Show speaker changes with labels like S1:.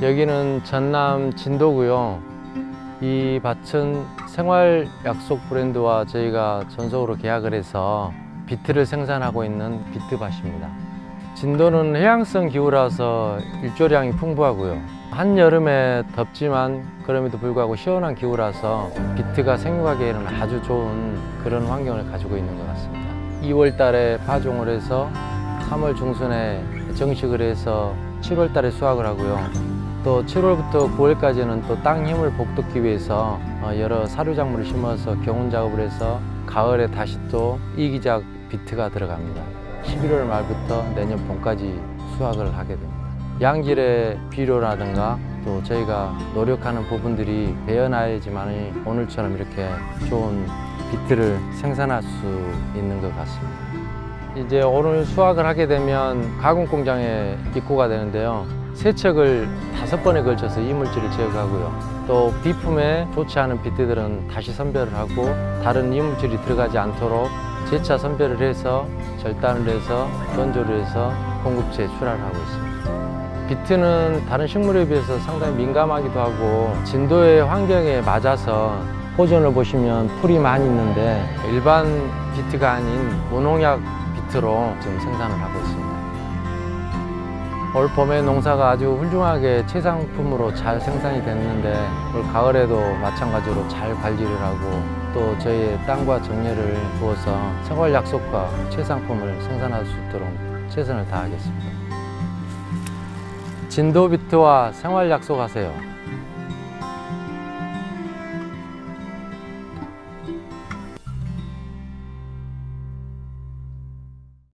S1: 여기는 전남 진도고요. 이 밭은 생활 약속 브랜드와 저희가 전속으로 계약을 해서 비트를 생산하고 있는 비트밭입니다. 진도는 해양성 기후라서 일조량이 풍부하고요. 한여름에 덥지만 그럼에도 불구하고 시원한 기후라서 비트가 생육하기에는 아주 좋은 그런 환경을 가지고 있는 것 같습니다. 2월 달에 파종을 해서 3월 중순에 정식을 해서 7월 달에 수확을 하고요. 또 7월부터 9월까지는 또 땅 힘을 복돋기 위해서 어, 여러 사료 작물을 심어서 경운 작업을 해서 가을에 다시 또 이기작 비트가 들어갑니다. 11월 말부터 내년 봄까지 수확을 하게 됩니다. 양질의 비료라든가 또 저희가 노력하는 부분들이 배어나야지만 오늘처럼 이렇게 좋은 비트를 생산할 수 있는 것 같습니다. 이제 오늘 수확을 하게 되면 가공 공장에 입고가 되는데요. 세척을 다섯 번에 걸쳐서 이물질을 제거하고요. 또 비품에 좋지 않은 비트들은 다시 선별을 하고 다른 이물질이 들어가지 않도록 재차 선별을 해서 절단을 해서 건조를 해서 공급지에 출하를 하고 있습니다. 비트는 다른 식물에 비해서 상당히 민감하기도 하고 진도의 환경에 맞아서 호전을 보시면 풀이 많이 있는데 일반 비트가 아닌 무농약 비트로 지금 생산을 하고 있습니다. 올 봄에 농사가 아주 훌륭하게 최상품으로 잘 생산이 됐는데 올 가을에도 마찬가지로 잘 관리를 하고 또 저희의 땅과 정열을 부어서 생활 약속과 최상품을 생산할 수 있도록 최선을 다하겠습니다. 진도 비트와 생활 약속하세요.